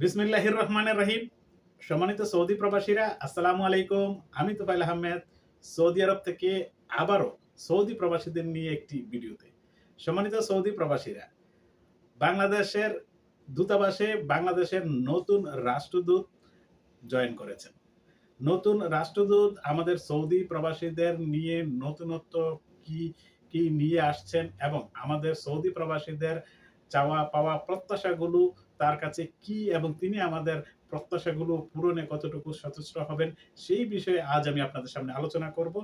বিসমিল্লাহির রহমানের রহিম। সম্মানিত সৌদি প্রবাসীরা, আসসালামু আলাইকুম। আমি তোফাইল আহমেদ, সৌদি আরব থেকে আবারও সৌদি প্রবাসীদের নিয়ে একটি ভিডিওতে। সম্মানিত সৌদি প্রবাসীরা, বাংলাদেশের দূতাবাসে বাংলাদেশের নতুন রাষ্ট্রদূত জয়েন করেছেন। নতুন রাষ্ট্রদূত আমাদের সৌদি প্রবাসীদের নিয়ে নতুনত্ব কি কি নিয়ে আসছেন এবং আমাদের সৌদি প্রবাসীদের চাওয়া পাওয়া প্রত্যাশাগুলো তার কাছে কি এবং তিনি আমাদের প্রত্যাশাগুলো পূরণে কতটুকু সচেষ্ট হবেন, সেই বিষয়ে আজ আমি আপনাদের সামনে আলোচনা করব।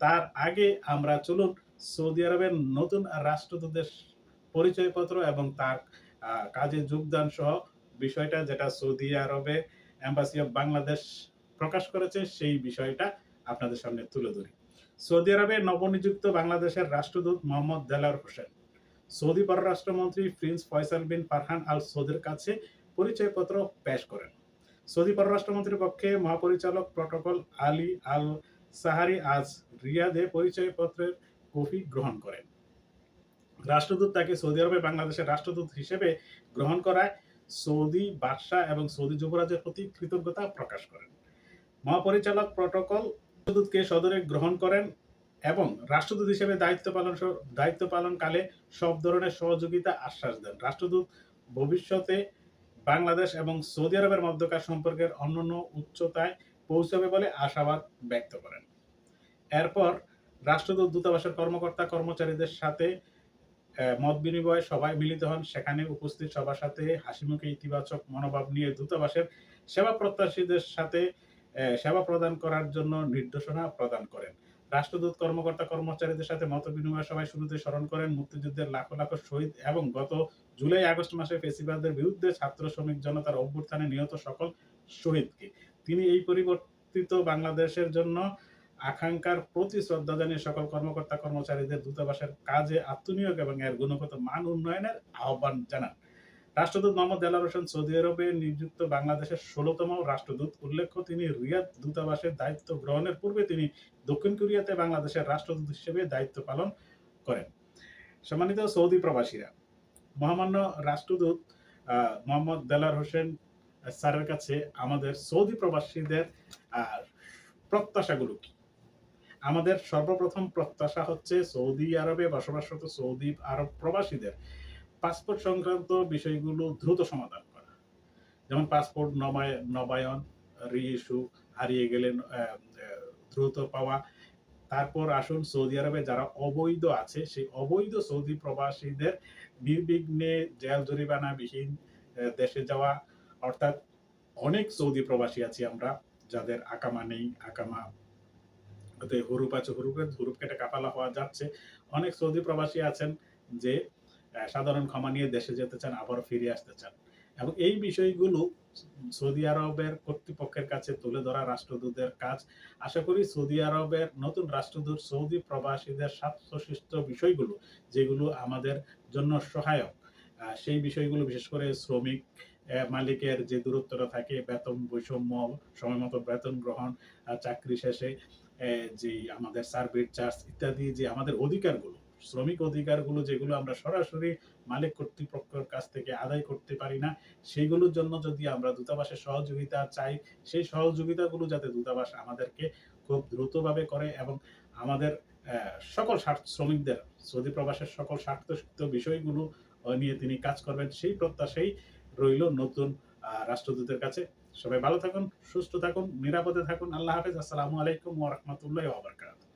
তার আগে আমরা চলুন সৌদি আরবের নতুন রাষ্ট্রদূতের পরিচয়পত্র এবং তার কাজে যোগদান সহ বিষয়টা যেটা সৌদি আরবে এম্বাসি অফ বাংলাদেশ প্রকাশ করেছে, সেই বিষয়টা আপনাদের সামনে তুলে ধরি। সৌদি আরবে নবনিযুক্ত বাংলাদেশের রাষ্ট্রদূত মোহাম্মদ দেলার হোসেন। সৌদি পররাষ্ট্রমন্ত্রী prince Faisal bin Farhan Al সৌদের কাছে পরিচয়পত্র পেশ করেন। সৌদি পররাষ্ট্রমন্ত্রীর পক্ষে মহাপরিচালক প্রটোকল আলী আল সাহারি আজ রিয়াদে পরিচয়পত্রের কপি গ্রহণ করেন। রাষ্ট্রদূত তাকে সৌদি আরবে বাংলাদেশের রাষ্ট্রদূত হিসেবে গ্রহণ করায় সৌদি বাদশাহ এবং সৌদি যুবরাজের প্রতি কৃতজ্ঞতা প্রকাশ করেন। মহাপরিচালক প্রটোকল রাষ্ট্রদূতকে সদরে গ্রহণ করেন এবং রাষ্ট্রদূত হিসেবে দায়িত্ব পালন দায়িত্ব পালনকালে সব ধরনের সহযোগিতা আশ্বাস দেন। রাষ্ট্রদূত ভবিষ্যতে বাংলাদেশ এবং সৌদি আরবের মধ্যকার সম্পর্কের অন্যান্য উচ্চতায় পৌঁছাবে বলে আশাবাদ ব্যক্ত করেন। এরপর রাষ্ট্রদূত দূতাবাসের কর্মকর্তা কর্মচারীদের সাথে মত বিনিময় সবাই মিলিত হন। সেখানে উপস্থিত সবার সাথে হাসিমুখে ইতিবাচক মনোভাব নিয়ে দূতাবাসের সেবা প্রত্যাশীদের সাথে সেবা প্রদান করার জন্য নির্দেশনা প্রদান করেন। রাষ্ট্রদূত, কর্মকর্তা, কর্মচারীদের সাথে মত বিনিময় সভায় শুরুতে স্মরণ করেন মুক্তিযুদ্ধের লাখো লাখো শহীদ এবং গত জুলাই, আগস্ট মাসে ফেসিবাদের বিরুদ্ধে ছাত্র শ্রমিক জনতার অভ্যুত্থানে নিহত সকল শহীদকে। তিনি এই পরিবর্তিত বাংলাদেশের জন্য আকাঙ্ক্ষার প্রতি শ্রদ্ধা জানিয়ে সকল কর্মকর্তা, কর্মচারীদের দূতাবাসের কাজে আত্মনিয়োগ এবং এর গুণগত মান উন্নয়নের আহ্বান জানান। রাষ্ট্রদূত মোহাম্মদ দেলার হোসেন সৌদি আরবে নিযুক্ত বাংলাদেশের ষোলতম রাষ্ট্রদূত। উল্লেখ্য, তিনি রিয়াদ দূতাবাসের দায়িত্ব গ্রহণের পূর্বে তিনি দক্ষিণ কোরিয়াতে বাংলাদেশের রাষ্ট্রদূত হিসেবে দায়িত্ব পালন করেন। সম্মানিত সৌদি প্রবাসীরা, মহামান্য রাষ্ট্রদূত মোহাম্মদ দেলার হোসেন স্যারের কাছে আমাদের সৌদি প্রবাসীদের প্রত্যাশাগুলো কি? আমাদের সর্বপ্রথম প্রত্যাশা হচ্ছে সৌদি আরবে বসবাসরত সৌদি আরব প্রবাসীদের পাসপোর্ট সংক্রান্ত বিষয়গুলো দ্রুত সমাধান করা। যেমন পাসপোর্ট নবায় নবায়ন রিইস্যু হারিয়ে গেলে আহ, আহ, দ্রুত পাওয়া। তারপর আসুন সৌদি আরবে যারা অবৈধ আছে সেই অবৈধ সৌদি প্রবাসীদের নির্বিঘ্নে জেল জরিমানা বিহীন দেশে যাওয়া। অর্থাৎ অনেক সৌদি প্রবাসী আছি আমরা যাদের আকামা নেই আকামা হুরুপ আছে হুরুপের হুরুপ কেটে কাপালা হওয়া যাচ্ছে। অনেক সৌদি প্রবাসী আছেন যে সাধারণ ক্ষমা নিয়ে দেশে যেতে চান, আবারও ফিরে আসতে চান। এবং এই বিষয়গুলো সৌদি আরবের কর্তৃপক্ষের কাছে তুলে ধরা রাষ্ট্রদূতের কাজ। আশা করি সৌদি আরবের নতুন রাষ্ট্রদূত সৌদি প্রবাসীদের স্বার্থশিষ্ট বিষয়গুলো, যেগুলো আমাদের জন্য সহায়ক সেই বিষয়গুলো বিশেষ করে শ্রমিক মালিকের যে দূরত্বটা থাকে, বেতন, বৈষম্য সময় মতো বেতন গ্রহণ চাকরি শেষে যে আমাদের সার্ভিস চার্জ ইত্যাদি যে আমাদের অধিকারগুলো শ্রমিক অধিকারগুলো যেগুলো আমরা সরাসরি মালিক কর্তৃপক্ষের কাছ থেকে আদায় করতে পারি না সেইগুলোর জন্য যদি আমরা দূতাবাসের সহযোগিতা চাই, সেই সহযোগিতাগুলো যাতে দূতাবাস আমাদেরকে খুব দ্রুতভাবে করে এবং আমাদের সকল স্বার্থ শ্রমিকদের, সৌদি প্রবাসের সকল স্বার্থসিদ্ধ বিষয়গুলো নিয়ে তিনি কাজ করবেন, সেই প্রত্যাশাই রইল নতুন রাষ্ট্রদূতের কাছে। সবাই ভালো থাকুন, সুস্থ থাকুন, নিরাপদে থাকুন। আল্লাহ হাফেজ। আসসালামু আলাইকুম ওয়া রাহমাতুল্লাহি ওয়া